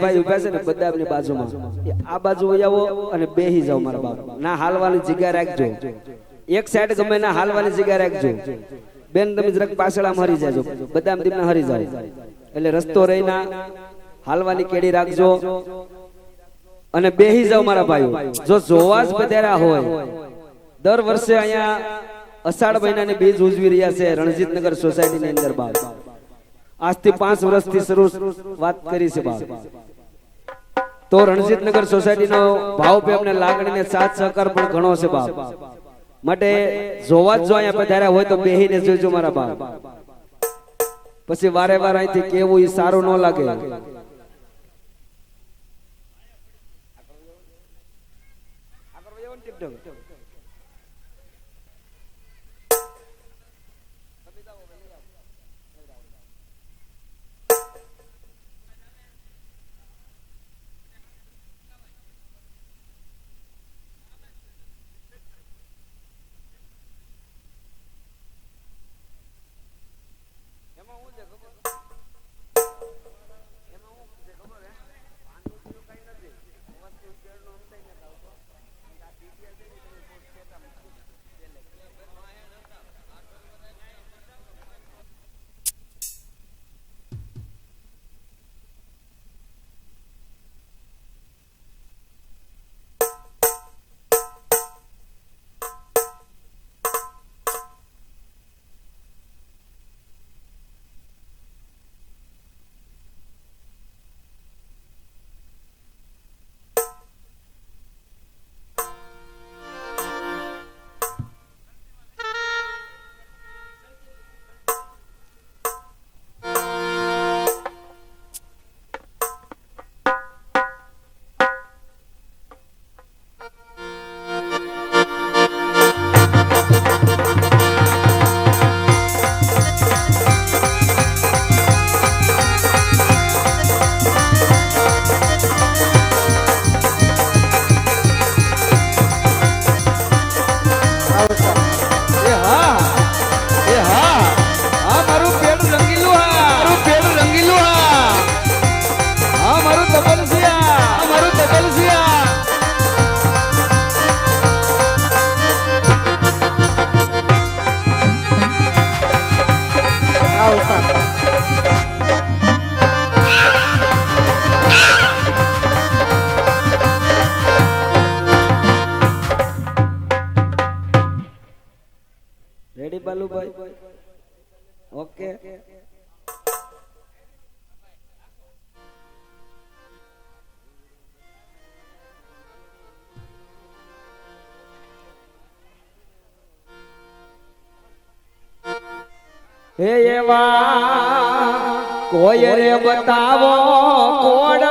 ભાઈ ઊભા છે ને બધા બાજુમાં આ બાજુ આવો અને બેહી જાવ મારા ના હાલવાની જગ્યા રાખજો. એક સાઈડ ગમે ના હાલવાની જગ્યા રાખજો. બેન, તમે જરાક પાછળ આમ હરી જાજો. બધા હરી જાઓ. એટલે રસ્તો રહીના હાલવાની કેડી રાખજો. અને બેહી જાવ મારા ભાઈઓ. જો જોવા જ બધા હોય દર વર્ષે અહીંયા અષાઢ મહિનાની બીજ ઉજવી રહ્યા છે રણજીતનગર સોસાયટીની અંદર બાપ. આજથી પાંચ વર્ષથી શરૂ વાત કરી છે બાપ. તો રણજીતનગર સોસાયટીનો ભાવ પે ને લાગણી ને સાથ સહકાર પણ ઘણો છે બાપ. માટે જોવા જ જો અહીંયા પધાર્યા હોય તો બેહીને જોજો મારા બાપ. પછી વારે વાર અહીંથી કેવું એ સારું ન લાગે. าค่ะ હે એવા કોઈ રે બતાવો કોડ